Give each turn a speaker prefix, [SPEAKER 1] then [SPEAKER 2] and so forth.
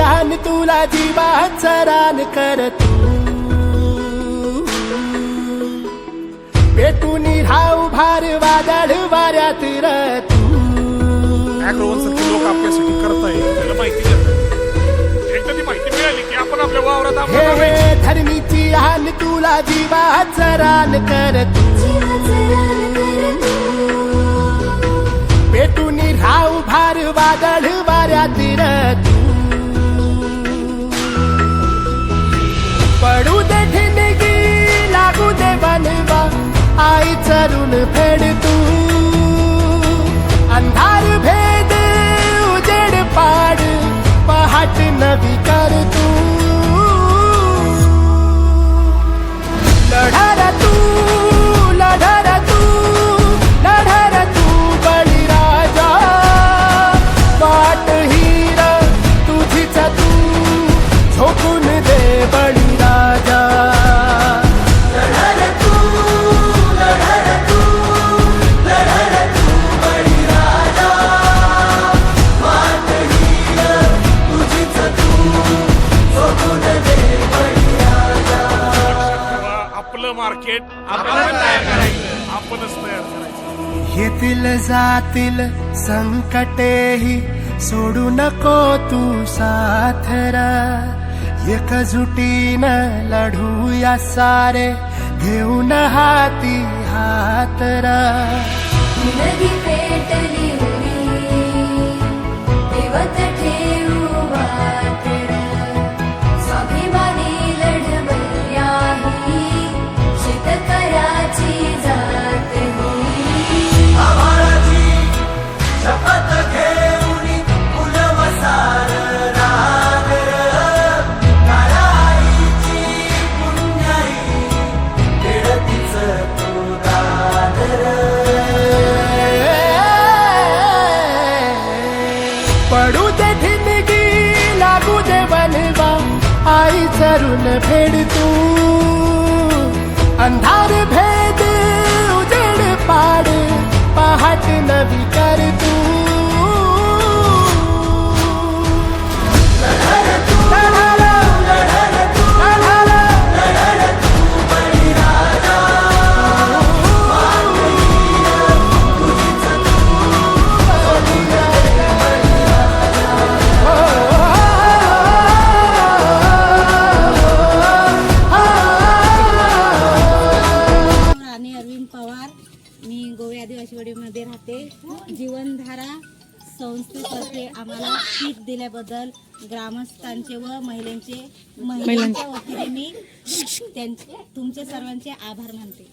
[SPEAKER 1] आण तुला जीवाचं रान कर तू. पेटून राहू भार वादळ वाऱ्यात र तू
[SPEAKER 2] अॅग्रोवन सारखे लोक आपल्यासाठी करताय त्याला माहिती देतात एकदा ती माहिती मिळाली की आपण आपल्या वावरात
[SPEAKER 1] हे
[SPEAKER 2] आंबा
[SPEAKER 1] हे धरणीची आण तुला जीवाचं रान कर तू. पेटून राहू भार वादळ वाऱ्यात र तू. पडू दे ठिणगी लागू दे बनवा आई चरून फेड तू. अंधार भेद उजेड पाड पहाट नवी कर तू.
[SPEAKER 2] आपलं मार्केट आपणच तयार करायचं. आपणच तयार करायचं.
[SPEAKER 1] येतील जातील संकटेही सोडू नको तू साथरा. एकजुटीनं लढूया सारे घेऊन हाती हातरा. पडू दे ठिणगी लागू दे बनवा आई चरून फेड तू. अंधार भेद उजेड पाड. पहाट नवी कर तू.
[SPEAKER 3] राहते. जीवनधारा संस्थेतर्फे आम्हाला पीक दिल्याबद्दल ग्रामस्थांचे व महिलांचे महिलांच्या वतीने मी त्यांचे तुमचे सर्वांचे आभार मानते.